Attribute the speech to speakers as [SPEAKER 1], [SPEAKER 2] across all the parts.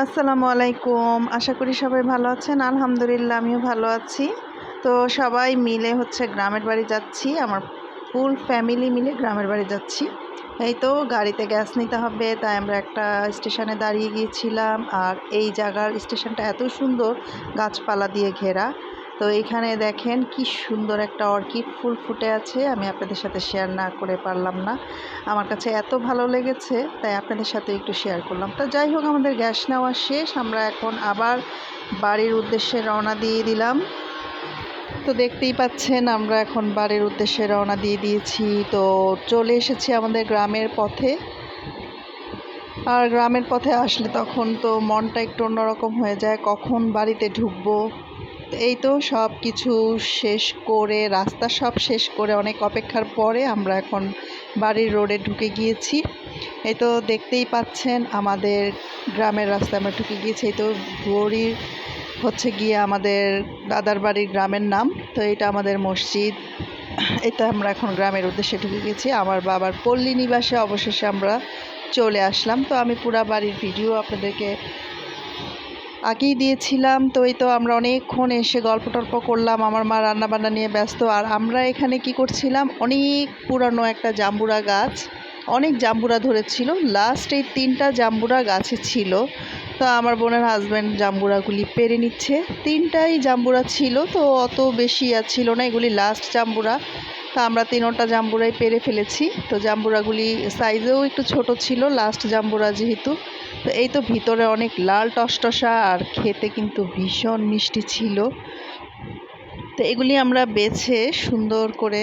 [SPEAKER 1] আসসালামু আলাইকুম। আশা করি সবাই ভালো আছেন। আলহামদুলিল্লাহ, আমিও ভালো আছি। তো সবাই মিলে হচ্ছে গ্রামের বাড়ি যাচ্ছি। আমার ফুল ফ্যামিলি মিলে গ্রামের বাড়ি যাচ্ছি। এই তো গাড়িতে গ্যাস নিতে হবে, তাই আমরা একটা স্টেশনে দাঁড়িয়ে গিয়েছিলাম। আর এই জায়গার স্টেশনটা এত সুন্দর, গাছপালা দিয়ে ঘেরা। তো এখানে দেখেন কি সুন্দর একটা অর্কিড ফুল ফুটে আছে। আমি আপনাদের সাথে শেয়ার না করে পারলাম না। আমার কাছে এত ভালো লেগেছে, তাই আপনাদের সাথে একটু শেয়ার করলাম। তো যাই হোক, আমাদের গ্যাস নেওয়া শেষ। আমরা এখন আবার বাড়ির উদ্দেশ্যে রওনা দিয়ে দিলাম। তো দেখতেই পাচ্ছেন, আমরা এখন বাড়ির উদ্দেশ্যে রওনা দিয়ে দিয়েছি। তো চলে এসেছি আমাদের গ্রামের পথে। আর গ্রামের পথে আসলে তখন তো মনটা একটু অন্যরকম হয়ে যায়। কখন বাড়িতে ঢুকবো? এই তো সব কিছু শেষ করে, রাস্তা সব শেষ করে অনেক অপেক্ষার পরে আমরা এখন বাড়ির রোডে ঢুকে গিয়েছি। এই তো দেখতেই পাচ্ছেন আমাদের গ্রামের রাস্তায় আমরা ঢুকে গিয়েছি। এই তো গড়ির হচ্ছে গিয়ে আমাদের দাদার বাড়ির গ্রামের নাম। তো এটা আমাদের মসজিদ। এটা আমরা এখন গ্রামের উদ্দেশ্যে ঢুকে গেছি আমার বাবার পল্লী নিবাসে অবশেষে আমরা চলে আসলাম। তো আমি পুরা বাড়ির ভিডিও আপনাদেরকে আগেই দিয়েছিলাম, তো এই তো আমরা অনেকক্ষণ এসে গল্প টল্প করলাম, আমার মা রান্নাবান্না নিয়ে ব্যস্ত, আর আমরা এখানে কি করছিলাম, অনেক পুরানো একটা জাম্বুরা গাছ, অনেক জাম্বুরা ধরেছিল লাস্ট এই তিনটা জাম্বুরা গাছে ছিল, তো আমার বোনের হাজব্যান্ড জাম্বুরাগুলি পেরে নিচ্ছে, তিনটাই জাম্বুরা ছিল, তো অত বেশি আর ছিল না, এগুলি লাস্ট জাম্বুরা তো আমরা তিনোটা জাম্বুরাই পেরে ফেলেছি। তো জাম্বুরাগুলি সাইজেও একটু ছোট ছিল লাস্ট জাম্বুরা যেহেতু। তো এই তো ভিতরে অনেক লাল টসটসা আর খেতে কিন্তু ভীষণ মিষ্টি ছিল। তো এগুলি আমরা বেছে সুন্দর করে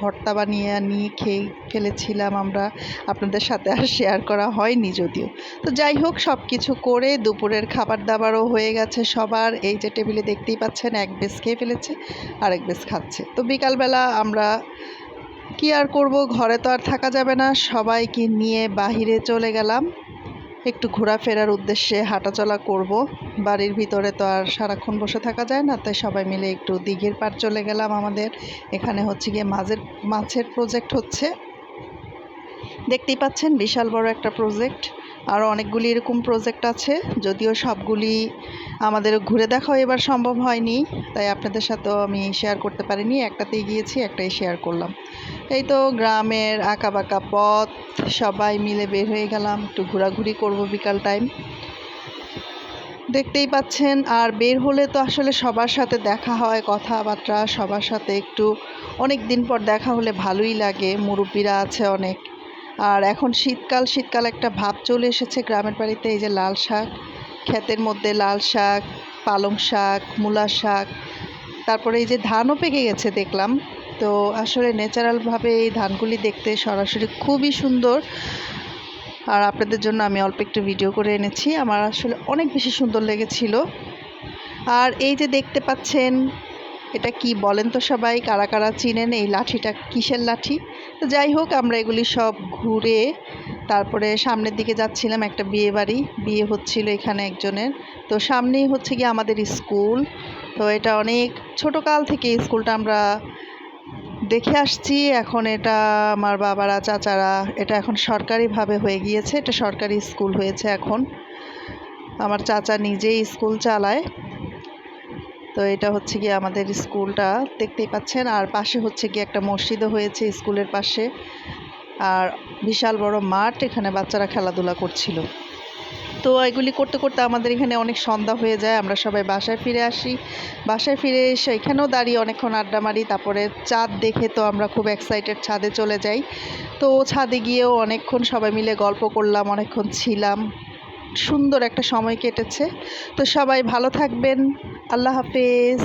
[SPEAKER 1] ভর্তা বানিয়ে নিয়ে খেয়ে ফেলেছিলাম, আমরা আপনাদের সাথে আর শেয়ার করা হয়নি যদিও। তো যাই হোক সব কিছু করে দুপুরের খাবার দাবারও হয়ে গেছে সবার। এই যে টেবিলে দেখতেই পাচ্ছেন, এক বেশ খেয়ে ফেলেছে আর এক বেশ খাচ্ছে। তো বিকালবেলা আমরা কি আর করব? ঘরে তো আর থাকা যাবে না। সবাইকে নিয়ে বাহিরে চলে গেলাম। একটু ঘোরাফেরার উদ্দেশ্যে হাঁটাচলা করব। বাড়ির ভিতরে তো আর সারাক্ষণ বসে থাকা যায় না, তাই সবাই মিলে একটু দিঘির পার চলে গেলাম আমাদের। এখানে হচ্ছে গিয়ে মাছের মাছের প্রজেক্ট হচ্ছে। দেখতেই পাচ্ছেন, বিশাল বড় একটা প্রজেক্ট আরও অনেকগুলি এরকম প্রজেক্ট আছে, যদিও সবগুলি আমাদের ঘুরে দেখাও এবার সম্ভব হয়নি, তাই আপনাদের সাথেও আমি শেয়ার করতে পারিনি। একটাতেই গিয়েছি, একটাই শেয়ার করলাম। এই তো গ্রামের আঁকা বাঁকা পথ, সবাই মিলে বের হয়ে গেলাম, একটু ঘোরাঘুরি করব বিকাল টাইম দেখতেই পাচ্ছেন, আর বের হলে তো আসলে সবার সাথে দেখা হয়, কথাবার্তা, সবার সাথে একটু অনেক দিন পর দেখা হলে ভালোই লাগে, মুরব্বীরা আছে অনেক। আর এখন শীতকাল শীতকাল একটা ভাব চলে এসেছে গ্রামের বাড়িতে, এই যে লাল শাক, ক্ষেতের মধ্যে লাল শাক, পালং শাক, মূলা শাক, তারপরে এই যে ধানও পেকে গেছে দেখলাম। তো আসলে ন্যাচারালভাবে এই ধানগুলি দেখতে সরাসরি খুবই সুন্দর। আর আপনাদের জন্য আমি অল্প একটু ভিডিও করে এনেছি, আমার আসলে অনেক বেশি সুন্দর লেগেছিল। আর এই যে দেখতে পাচ্ছেন এটা কি বলেন তো সবাই, কারা কারা চিনেন এই লাঠিটা, কিসের লাঠি? তো যাই হোক, আমরা এগুলি সব ঘুরে তারপরে সামনের দিকে যাচ্ছিলাম একটা বিয়ে বাড়ি। বিয়ে হচ্ছিল এখানে একজনের। তো সামনেই হচ্ছে কি আমাদের স্কুল। তো এটা অনেক ছোট কাল থেকে স্কুলটা আমরা দেখে আসছি। এখন এটা আমার বাবারা, চাচারা, এটা এখন সরকারিভাবে হয়ে গিয়েছে। এটা সরকারি স্কুল হয়েছে এখন। আমার চাচা নিজেই স্কুল চালায়। তো এটা হচ্ছে গিয়ে আমাদের স্কুলটা, দেখতেই পাচ্ছেন। আর পাশে হচ্ছে গিয়ে একটা মসজিদও হয়েছে স্কুলের পাশে। আর বিশাল বড় মাঠ এখানে বাচ্চারা খেলাধুলা করছিল। তো এগুলি করতে করতে আমাদের এখানে অনেক সন্ধ্যা হয়ে যায়, আমরা সবাই বাসায় ফিরে আসি। বাসায় ফিরে এসে এখানেও দাঁড়িয়ে অনেকক্ষণ আড্ডা মারি, তারপরে চাঁদ দেখে তো আমরা খুব এক্সাইটেড ছাদে চলে যাই। তো ছাদে গিয়েও অনেকক্ষণ সবাই মিলে গল্প করলাম, অনেকক্ষণ ছিলাম। সুন্দর একটা সময় কেটেছে। তো সবাই ভালো থাকবেন। আল্লাহ হাফেজ।